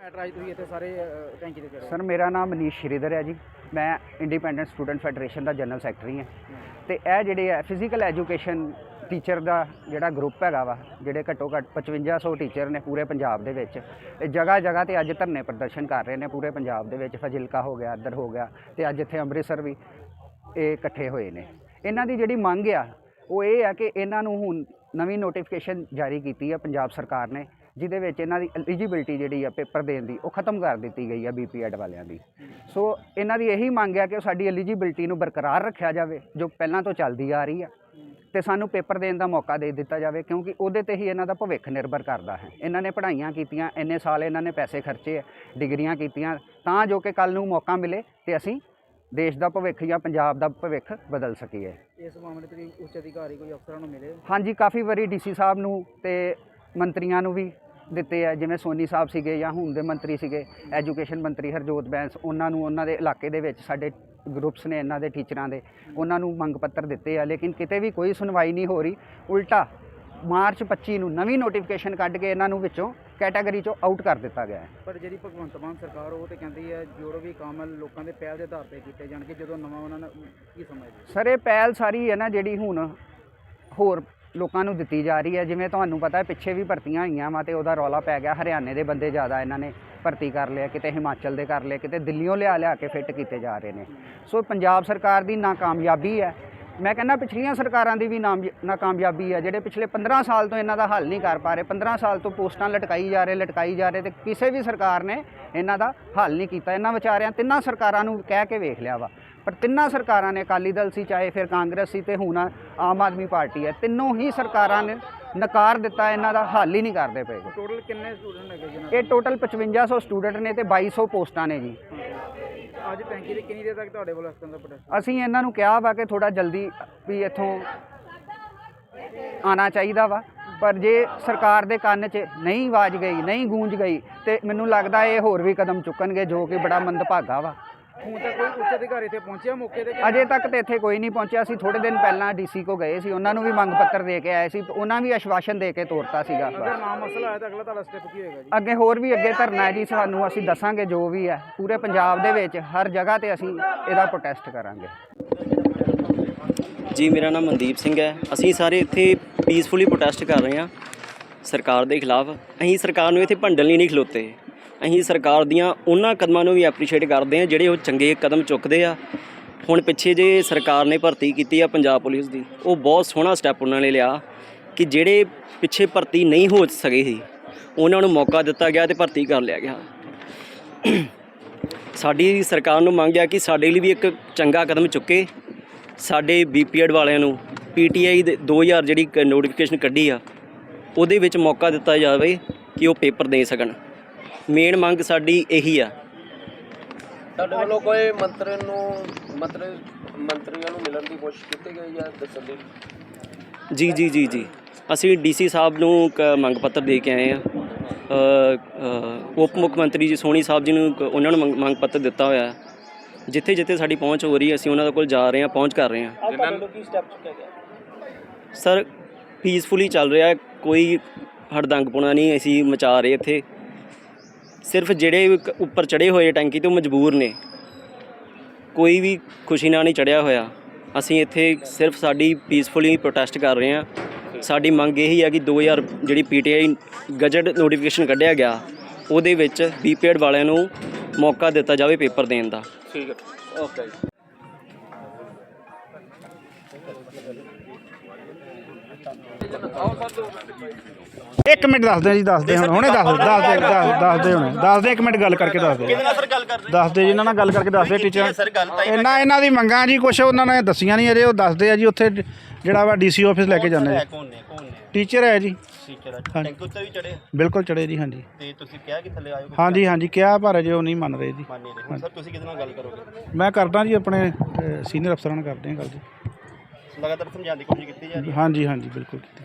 Matter ਅੱਜ ਤੁਸੀਂ ਇੱਥੇ ਸਾਰੇ ਟੈਂਕੀ ਦੇ ਸਰ ਮੇਰਾ ਨਾਮ ਮਨੀਸ਼ ਸ਼੍ਰੀਧਰ ਹੈ ਜੀ। ਮੈਂ ਇੰਡੀਪੈਂਡੈਂਟ ਸਟੂਡੈਂਟ ਫੈਡਰੇਸ਼ਨ ਦਾ ਜਨਰਲ ਸੈਕਟਰੀ ਹਾਂ। ਤੇ ਇਹ ਜਿਹੜੇ ਹੈ ਫਿਜ਼ੀਕਲ ਐਜੂਕੇਸ਼ਨ ਟੀਚਰ ਦਾ ਜਿਹੜਾ ਗਰੁੱਪ ਹੈਗਾ ਵਾ, ਜਿਹੜੇ ਘੱਟੋ ਘੱਟ 5500 ਟੀਚਰ ਨੇ ਪੂਰੇ ਪੰਜਾਬ ਦੇ ਵਿੱਚ। ਇਹ ਜਗ੍ਹਾ ਜਗ੍ਹਾ ਤੇ ਅੱਜ ਧਰਨੇ ਪ੍ਰਦਰਸ਼ਨ ਕਰ ਰਹੇ ਨੇ ਪੂਰੇ ਪੰਜਾਬ ਦੇ ਵਿੱਚ। ਫਜ਼ਿਲਕਾ ਹੋ ਗਿਆ, ਇੱਧਰ ਹੋ ਗਿਆ ਤੇ ਅੱਜ ਇੱਥੇ ਅੰਮ੍ਰਿਤਸਰ ਵੀ ਇਹ ਇਕੱਠੇ ਹੋਏ ਨੇ। ਇਹਨਾਂ ਦੀ ਜਿਹੜੀ ਮੰਗ ਆ, ਉਹ ਇਹ ਆ ਕਿ ਇਹਨਾਂ ਨੂੰ ਹੁਣ ਨਵੀਂ ਨੋਟੀਫਿਕੇਸ਼ਨ ਜਾਰੀ ਕੀਤੀ ਆ ਪੰਜਾਬ ਸਰਕਾਰ ਨੇ, ਜਿਹਦੇ ਵਿੱਚ ਇਹਨਾਂ ਦੀ ਐਲੀਜੀਬਿਲਟੀ ਜਿਹੜੀ ਆ ਪੇਪਰ ਦੇਣ ਦੀ, ਉਹ ਖਤਮ ਕਰ ਦਿੱਤੀ ਗਈ ਆ ਬੀਪੀਐਡ ਵਾਲਿਆਂ ਦੀ। ਸੋ ਇਹਨਾਂ ਦੀ ਇਹੀ ਮੰਗ ਹੈ ਕਿ ਸਾਡੀ ਐਲੀਜੀਬਿਲਟੀ ਨੂੰ ਬਰਕਰਾਰ ਰੱਖਿਆ ਜਾਵੇ, ਜੋ ਪਹਿਲਾਂ ਤੋਂ ਚੱਲਦੀ ਆ ਰਹੀ ਆ। ਤੇ ਸਾਨੂੰ ਪੇਪਰ ਦੇਣ ਦਾ ਮੌਕਾ ਦੇ ਦਿੱਤਾ ਜਾਵੇ ਕਿਉਂਕਿ ਉਹਦੇ ਤੇ ਹੀ ਇਹਨਾਂ ਦਾ ਭਵਿੱਖ ਨਿਰਭਰ ਕਰਦਾ ਹੈ। ਇਹਨਾਂ ਨੇ ਪੜ੍ਹਾਈਆਂ ਕੀਤੀਆਂ ਇੰਨੇ ਸਾਲ ਇਹਨਾਂ ਨੇ ਪੈਸੇ ਖਰਚੇ ਡਿਗਰੀਆਂ ਕੀਤੀਆਂ ਤਾਂ ਜੋ ਕਿ ਕੱਲ ਨੂੰ ਮੌਕਾ ਮਿਲੇ ਤੇ ਅਸੀਂ ਦੇਸ਼ ਦਾ ਭਵਿੱਖ ਜਾਂ ਪੰਜਾਬ ਦਾ ਭਵਿੱਖ ਬਦਲ ਸਕੀਏ। ਇਸ ਮਾਮਲੇ ਤੇ ਵੀ ਉੱਚ ਅਧਿਕਾਰੀ ਕੋਈ ਅਫਸਰਾਂ ਨੂੰ ਮਿਲੇ? ਹਾਂਜੀ ਕਾਫੀ ਵਾਰੀ ਡੀਸੀ ਸਾਹਿਬ ਨੂੰ ਤੇ ਮੰਤਰੀਆਂ ਨੂੰ ਵੀ ਦਿੱਤੇ ਆ ਜਿਵੇਂ ਸੋਨੀ ਸਾਹਿਬ ਸੀਗੇ ਜਾਂ ਹੁਣ ਦੇ ਮੰਤਰੀ ਸੀਗੇ ਐਜੂਕੇਸ਼ਨ ਮੰਤਰੀ ਹਰਜੋਤ ਬੈਂਸ ਉਹਨਾਂ ਨੂੰ ਉਹਨਾਂ ਦੇ ਇਲਾਕੇ ਦੇ ਵਿੱਚ ਸਾਡੇ ਗਰੁੱਪਸ ਨੇ ਇਹਨਾਂ ਦੇ ਟੀਚਰਾਂ ਦੇ ਉਹਨਾਂ ਨੂੰ ਮੰਗ ਪੱਤਰ ਦਿੱਤੇ ਆ ਲੇਕਿਨ ਕਿਤੇ ਵੀ ਕੋਈ ਸੁਣਵਾਈ ਨਹੀਂ ਹੋ ਰਹੀ। ਉਲਟਾ ਮਾਰਚ 25 ਨੂੰ ਨਵੀਂ ਨੋਟੀਫਿਕੇਸ਼ਨ ਕੱਢ ਕੇ ਇਹਨਾਂ ਨੂੰ ਵਿੱਚੋਂ ਕੈਟਾਗਰੀ ਚੋਂ ਆਊਟ ਕਰ ਦਿੱਤਾ ਗਿਆ ਹੈ। ਪਰ ਜਿਹੜੀ ਭਗਵੰਤ ਮਾਨ ਸਰਕਾਰ ਉਹ ਤੇ ਕਹਿੰਦੀ ਹੈ ਜੋ ਵੀ ਕੰਮ ਲੋਕਾਂ ਦੇ ਪਹਿਲ ਦੇ ਆਧਾਰ ਤੇ ਕੀਤੇ ਜਾਣਗੇ ਜਦੋਂ ਨਵਾਂ ਉਹਨਾਂ ਨੇ ਕੀ ਸਮਝਦੇ ਸਰ ਇਹ ਪਹਿਲ ਸਾਰੀ ਹੈ ਨਾ ਜਿਹੜੀ ਹੁਣ ਹੋਰ ਲੋਕਾਂ ਨੂੰ ਦਿੱਤੀ ਜਾ ਰਹੀ ਹੈ। ਜਿਵੇਂ ਤੁਹਾਨੂੰ ਪਤਾ ਹੈ ਪਿੱਛੇ ਵੀ ਭਰਤੀਆਂ ਹੋਈਆਂ ਵਾ ਤੇ ਉਹਦਾ ਰੌਲਾ ਪੈ ਗਿਆ ਹਰਿਆਣੇ ਦੇ ਬੰਦੇ ਜ਼ਿਆਦਾ ਇਹਨਾਂ ਨੇ। ਭਰਤੀ ਕਰ ਲਿਆ, ਕਿਤੇ ਹਿਮਾਚਲ ਦੇ ਕਰ ਲਿਆ, ਕਿਤੇ ਦਿੱਲੀੋਂ ਲਿਆ ਲਿਆ ਕੇ ਫਿੱਟ ਕੀਤੇ ਜਾ ਰਹੇ ਨੇ। ਸੋ ਪੰਜਾਬ ਸਰਕਾਰ ਦੀ ਨਾਕਾਮਯਾਬੀ ਹੈ। ਮੈਂ ਕਹਿੰਦਾ ਪਿਛਲੀਆਂ ਸਰਕਾਰਾਂ ਦੀ ਵੀ ਨਾਮ ਨਾਕਾਮਯਾਬੀ ਹੈ, ਜਿਹੜੇ ਪਿਛਲੇ 15 ਸਾਲ ਤੋਂ ਇਹਨਾਂ ਦਾ ਹੱਲ ਨਹੀਂ ਕਰ ਪਾ ਰਹੇ 15 ਸਾਲ ਤੋਂ ਪੋਸਟਾਂ ਲਟਕਾਈ ਜਾ ਰਹੇ, ਲਟਕਾਈ ਜਾ ਰਹੇ ਤੇ ਕਿਸੇ ਵੀ ਸਰਕਾਰ ਨੇ ਇਹਨਾਂ ਦਾ ਹੱਲ ਨਹੀਂ ਕੀਤਾ। ਇਹਨਾਂ ਵਿਚਾਰਿਆਂ ਤਿੰਨਾਂ ਸਰਕਾਰਾਂ ਨੂੰ ਕਹਿ ਕੇ ਵੇਖ ਲਿਆ ਵਾ। ਪਰ ਤਿੰਨਾਂ ਸਰਕਾਰਾਂ ਨੇ ਅਕਾਲੀ ਦਲ ਸੀ ਚਾਹੇ ਫਿਰ ਕਾਂਗਰਸ ਸੀ ਤੇ ਹੁਣ ਆਮ ਆਦਮੀ ਪਾਰਟੀ ਹੈ ਤਿੰਨੋਂ ਹੀ ਸਰਕਾਰਾਂ ਨੇ ਨਕਾਰ ਦਿੱਤਾ ਇਹਨਾਂ ਦਾ ਹੱਲ ਹੀ ਨਹੀਂ ਕਰਦੇ ਪਏ। ਟੋਟਲ ਕਿੰਨੇ ਸਟੂਡੈਂਟ ਹੈਗੇ ਜਿਹਨਾਂ ਇਹ ਟੋਟਲ 5500 ਸਟੂਡੈਂਟ ਨੇ ਤੇ 2200 ਪੋਸਟਾਂ ਨੇ ਜੀ। ਅੱਜ ਟੈਂਕੀ ਦੇ ਕਿੰਨੀ ਦੇਰ ਤੱਕ ਤੁਹਾਡੇ ਕੋਲ ਇਸ ਦਾ ਪ੍ਰੋਟੈਸਟ ਅਸੀਂ ਇਹਨਾਂ ਨੂੰ ਕਿਹਾ ਵਾ ਕਿ ਥੋੜਾ ਜਲਦੀ ਵੀ ਇੱਥੋਂ ਆਣਾ ਚਾਹੀਦਾ ਵਾ ਪਰ ਜੇ ਸਰਕਾਰ ਦੇ ਕੰਨ 'ਚ ਨਹੀਂ ਆਵਾਜ਼ ਗਈ ਨਹੀਂ ਗੂੰਜ ਗਈ ਤੇ ਮੈਨੂੰ ਲੱਗਦਾ ਇਹ ਹੋਰ ਵੀ ਕਦਮ ਚੁੱਕਣਗੇ ਜੋ ਕਿ ਬੜਾ ਮੰਦਭਾਗਾ ਵਾ। ਹੁਣ ਤੱਕ ਕੋਈ ਉੱਚ ਅਧਿਕਾਰੀ ਇੱਥੇ ਪਹੁੰਚਿਆ ਮੌਕੇ ਤੇ ਅਜੇ ਤੱਕ ਤੇ ਇੱਥੇ ਕੋਈ ਨਹੀਂ ਪਹੁੰਚਿਆ। ਸੀ ਥੋੜੇ ਦਿਨ ਪਹਿਲਾਂ ਡੀਸੀ ਕੋ ਗਏ ਸੀ। ਉਹਨਾਂ ਨੂੰ ਵੀ ਮੰਗ ਪੱਤਰ ਦੇ ਕੇ ਆਏ ਸੀ। ਉਹਨਾਂ ਵੀ ਆਸ਼ਵਾਸਨ ਦੇ ਕੇ ਤੋਰਤਾ ਸੀਗਾ। ਅਗਰ ਨਾ ਮਸਲਾ ਹੈ ਤਾਂ ਅਗਲਾ ਤੁਹਾਡਾ ਸਟੈਪ ਕੀ ਹੋਏਗਾ ਜੀ? ਅੱਗੇ ਹੋਰ ਵੀ ਅੱਗੇ ਧਰਨਾ ਹੈ ਜੀ। ਸਾਨੂੰ ਅਸੀਂ ਦੱਸਾਂਗੇ ਜੋ ਵੀ ਹੈ। ਪੂਰੇ ਪੰਜਾਬ ਦੇ ਵਿੱਚ ਹਰ ਜਗ੍ਹਾ ਤੇ ਅਸੀਂ ਇਹਦਾ ਪ੍ਰੋਟੈਸਟ ਕਰਾਂਗੇ। ਜੀ ਮੇਰਾ ਨਾਮ ਮਨਦੀਪ ਸਿੰਘ ਹੈ। ਅਸੀਂ ਸਾਰੇ ਇੱਥੇ ਪੀਸਫੁਲੀ ਪ੍ਰੋਟੈਸਟ ਕਰ ਰਹੇ ਹਾਂ। ਸਰਕਾਰ ਦੇ ਖਿਲਾਫ। ਅਸੀਂ ਸਰਕਾਰ ਨੂੰ ਇੱਥੇ ਭੰਡਣ ਲਈ ਨਹੀਂ ਖਲੋਤੇ। ਅਸੀਂ ਸਰਕਾਰ ਦੀਆਂ ਉਹਨਾਂ ਕਦਮਾਂ ਨੂੰ ਵੀ ਐਪਰੀਸ਼ੀਏਟ ਕਰਦੇ ਹਾਂ, ਜਿਹੜੇ ਉਹ ਚੰਗੇ ਕਦਮ ਚੁੱਕਦੇ ਆ। ਹੁਣ ਪਿੱਛੇ ਜੇ ਸਰਕਾਰ ਨੇ ਭਰਤੀ ਕੀਤੀ ਆ ਪੰਜਾਬ ਪੁਲਿਸ ਦੀ, ਉਹ ਬਹੁਤ ਸੋਹਣਾ ਸਟੈਪ ਉਹਨਾਂ ਨੇ ਲਿਆ ਕਿ ਜਿਹੜੇ ਪਿੱਛੇ ਭਰਤੀ ਨਹੀਂ ਹੋ ਸਕੇ ਸੀ, ਉਹਨਾਂ ਨੂੰ ਮੌਕਾ ਦਿੱਤਾ ਗਿਆ ਤੇ ਭਰਤੀ ਕਰ ਲਿਆ ਗਿਆ। ਸਾਡੀ ਸਰਕਾਰ ਨੂੰ ਮੰਗ ਆ ਕਿ ਸਾਡੇ ਲਈ ਵੀ ਇੱਕ ਚੰਗਾ ਕਦਮ ਚੁੱਕੇ। ਸਾਡੇ ਬੀਪੀਐਡ ਵਾਲਿਆਂ ਨੂੰ ਪੀਟੀਆਈ ਦੇ 2000 ਜਿਹੜੀ ਨੋਟੀਫਿਕੇਸ਼ਨ ਕੱਢੀ ਆ, ਉਹਦੇ ਵਿੱਚ ਮੌਕਾ ਦਿੱਤਾ ਜਾਵੇ ਕਿ ਉਹ ਪੇਪਰ ਦੇ ਸਕਣ। ਮੇਨ ਮੰਗ ਸਾਡੀ ਇਹੀ ਆ। ਤੁਹਾਡੇ ਵੱਲੋਂ ਕੋਈ ਮੰਤਰੀ ਨੂੰ ਮੰਤਰੀ ਮੰਤਰੀਆਂ ਨੂੰ ਮਿਲਣ ਦੀ ਕੋਸ਼ਿਸ਼ ਕੀਤੀ ਗਈ ਜਾਂ ਦੱਸਣ ਦੀ? ਜੀ ਜੀ ਜੀ ਜੀ। ਅਸੀਂ ਡੀਸੀ ਸਾਹਿਬ ਨੂੰ ਕ ਮੰਗ ਪੱਤਰ ਦੇ ਕੇ ਆਏ ਆ। ਉਪ ਮੁੱਖ ਮੰਤਰੀ ਜੀ ਸੋਨੀ ਸਾਹਿਬ ਜੀ ਨੂੰ ਉਹਨਾਂ ਨੂੰ ਮੰਗ- ਮੰਗ ਪੱਤਰ ਦਿੱਤਾ ਹੋਇਆ ਹੈ। ਜਿੱਥੇ ਜਿੱਥੇ ਸਾਡੀ ਪਹੁੰਚ ਹੋ ਰਹੀ ਹੈ ਅਸੀਂ ਉਹਨਾਂ ਦੇ ਕੋਲ ਜਾ ਰਹੇ ਹਾਂ ਪਹੁੰਚ ਕਰ ਰਹੇ ਹਾਂ। ਜਿਨ੍ਹਾਂ ਨੂੰ ਕੀ ਸਟੈਪ ਚੁੱਕਿਆ ਗਿਆ? ਸਰ ਪੀਸਫੁਲੀ ਚੱਲ ਰਿਹਾ ਹੈ, ਕੋਈ ਹੜਦੰਗਪੁਣਾ ਨਹੀਂ ਅਸੀਂ ਮਚਾ ਰਹੇ ਇੱਥੇ। ਸਿਰਫ ਜਿਹੜੇ ਉੱਪਰ ਚੜੇ ਹੋਏ ਟੈਂਕੀ ਤੋਂ ਮਜਬੂਰ ਨੇ। ਕੋਈ ਵੀ ਖੁਸ਼ੀ ਨਾਲ ਨਹੀਂ ਚੜਿਆ ਹੋਇਆ। ਅਸੀਂ ਇੱਥੇ ਸਿਰਫ ਸਾਡੀ ਪੀਸਫੁਲੀ ਪ੍ਰੋਟੈਸਟ ਕਰ ਰਹੇ ਹਾਂ। ਸਾਡੀ ਮੰਗ ਇਹੀ ਹੈ ਕਿ 2000 ਜਿਹੜੀ ਪੀਟੀਆਈ ਗਜਟ ਨੋਟੀਫਿਕੇਸ਼ਨ ਕੱਢਿਆ ਗਿਆ, ਉਹਦੇ ਵਿੱਚ ਬੀਪੀਐਡ ਵਾਲਿਆਂ ਨੂੰ ਮੌਕਾ ਦਿੱਤਾ ਜਾਵੇ ਪੇਪਰ ਦੇਣ ਦਾ। ਠੀਕ ਹੈ। ਓਕੇ। ਇੱਕ ਮਿੰਟ ਦੱਸ ਦੇ ਜੀ ਦੱਸ ਦੇ ਹੁਣ ਹੁਣੇ ਦੱਸ ਦੇ ਦੱਸ ਦੇ ਦੱਸ- ਦੱਸ ਦੇ ਹੁਣੇ ਦੱਸ ਦੇ ਇੱਕ ਮਿੰਟ ਗੱਲ ਕਰਕੇ ਦੱਸ ਦੇ ਕਿਹਦੇ ਨਾਲ ਸਰ ਗੱਲ ਕਰ ਰਹੇ? ਦੱਸ ਦੇ ਜੀ ਇਹਨਾਂ ਨਾਲ ਗੱਲ ਕਰਕੇ ਦੱਸ ਦੇ ਟੀਚਰ। ਸਰ ਗੱਲ ਤਾਂ ਇਹਨਾਂ ਇਹਨਾਂ ਦੀ ਮੰਗਾਂ ਜੀ ਕੁਛ ਉਹਨਾਂ ਨੇ ਦੱਸੀਆਂ ਨਹੀਂ ਅਜੇ ਉਹ ਦੱਸਦੇ ਆ ਜੀ ਉੱਥੇ ਜਿਹੜਾ ਵਾ ਡੀਸੀ ਆਫਿਸ ਲੈ ਕੇ ਜਾਂਦੇ ਹੈ ਜੀ। ਕੌਣ ਨੇ ਕੌਣ ਨੇ? ਟੀਚਰ ਹੈ ਜੀ। ਟੀਚਰ ਹੈ। ਹਾਂਜੀ। ਟੈਂਕ ਉੱਤੇ ਵੀ ਚੜੇ ਬਿਲਕੁਲ ਚੜੇ ਜੀ ਹਾਂਜੀ। ਤੇ ਤੁਸੀਂ ਕਿਹਾ ਕਿ ਥੱਲੇ ਆਇਓ ਹਾਂਜੀ ਹਾਂਜੀ ਕਿਹਾ ਪਰ ਅਜੇ ਉਹ ਨਹੀਂ ਮੰਨ ਰਹੇ ਜੀ। ਮੰਨ ਨਹੀਂ ਰਹੇ। ਹੁਣ ਸਰ ਤੁਸੀਂ ਕਿਹਦੇ ਨਾਲ ਗੱਲ ਕਰੋਗੇ? ਮੈਂ ਕਰਦਾ ਜੀ ਆਪਣੇ ਸੀਨੀਅਰ ਅਫਸਰਾਂ ਨਾਲ ਕਰਦੇ ਹਾਂ ਗੱਲ ਜੀ। ਲਗਾਤਾਰ ਸਮਝਾਉਣ ਦੀ ਕੋਸ਼ਿਸ਼ ਕੀਤੀ ਜਾ ਰਹੀ ਹੈ। ਹਾਂਜੀ ਹਾਂਜੀ ਬਿਲਕੁਲ ਕੀਤੀ।